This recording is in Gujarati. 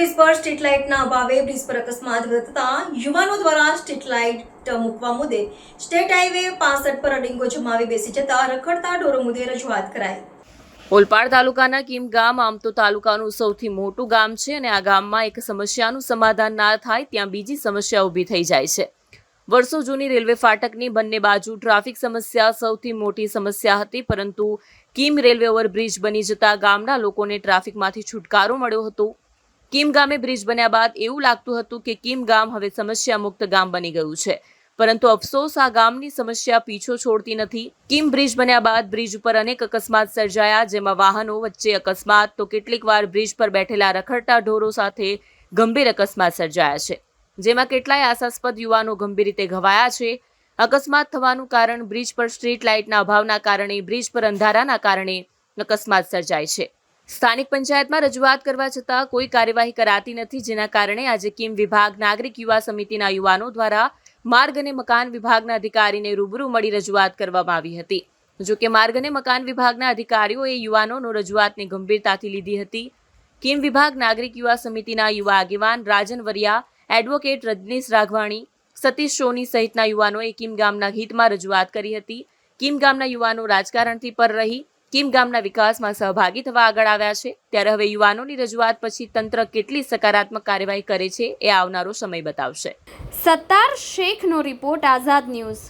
બ્રિજ પર સ્ટ્રીટ લાઇટના અભાવે બ્રિજ પર અકસ્માત વધતા યુવાનો દ્વારા સ્ટ્રીટ લાઇટ મૂકવા મુદ્દે સ્ટેટ હાઈવે પાસઠ પર અડિંગો જમાવી બેસી જતા રખડતા ઢોરો મુદ્દે રજૂઆત કરાઈ. ઓલપાડ તાલુકાના કીમ ગામ આમ તો તાલુકાનું સૌથી મોટું ગામ છે અને આ ગામમાં એક સમસ્યાનું સમાધાન ના થાય ત્યાં બીજી સમસ્યા ઊભી થઈ જાય છે. વર્ષો જૂની રેલવે ફાટકની બંને બાજુ ટ્રાફિક સમસ્યા સૌથી મોટી સમસ્યા હતી પરંતુ કીમ રેલવે ઓવરબ્રિજ બની જતા ગામના લોકોને ટ્રાફિકમાંથી છુટકારો મળ્યો હતો. કીમ ગામે બ્રિજ બન્યા બાદ એવું લાગતું હતું કે કીમ ગામ હવે સમસ્યા મુક્ત ગામ બની ગયું છે. પરંતુ અફસોસ આ ગામની સમસ્યા પીછો છોડતી નથી. કીમ બ્રિજ બન્યા બાદ બ્રિજ ઉપર અનેક અકસ્માત સર્જાયા, જેમાં વાહનો વચ્ચે અકસ્માત, તો કેટલીક વાર બ્રિજ પર બેઠેલા રખડતા ઢોરો સાથે ગંભીર અકસ્માત સર્જાયા છે, જેમાં કેટલાય આશાસ્પદ યુવાનો ગંભીર રીતે ઘવાયા છે. અકસ્માત થવાનું કારણ બ્રિજ પર સ્ટ્રીટ લાઇટના અભાવના કારણે, બ્રિજ પર અંધારાના કારણે અકસ્માત સર્જાય છે. સ્થાનિક પંચાયતમાં રજૂઆત કરવા છતાં કોઈ કાર્યવાહી કરાતી નથી, જેના કારણે આજે કિમ વિભાગ નાગરિક યુવા સમિતિના યુવાનો દ્વારા માર્ગ અને મકાન વિભાગના અધિકારીને રૂબરૂ મળી રજૂઆત કરવામાં આવી હતી. જો કે માર્ગ અને મકાન વિભાગના અધિકારીઓએ યુવાનોનો રજૂઆતને ગંભીરતાથી લીધી હતી. કિમ વિભાગ નાગરિક યુવા સમિતિના યુવા આગેવાન રાજન વરિયા, એડવોકેટ રજનીશ રાઘવાણી, સતીશ સોની સહિતના યુવાનોએ કિમ ગામના હિતમાં રજૂઆત કરી હતી. કિમ ગામના યુવાનો રાજકારણથી પર રહી કિમ ગામના વિકાસમાં સહભાગી થવા આગળ આવ્યા છે. ત્યારે હવે યુવાનોની રજૂઆત પછી તંત્ર કેટલી સકારાત્મક કાર્યવાહી કરે છે એ આવનારો સમય બતાવશે. સત્તાર શેખનો રિપોર્ટ આઝાદ ન્યૂઝ.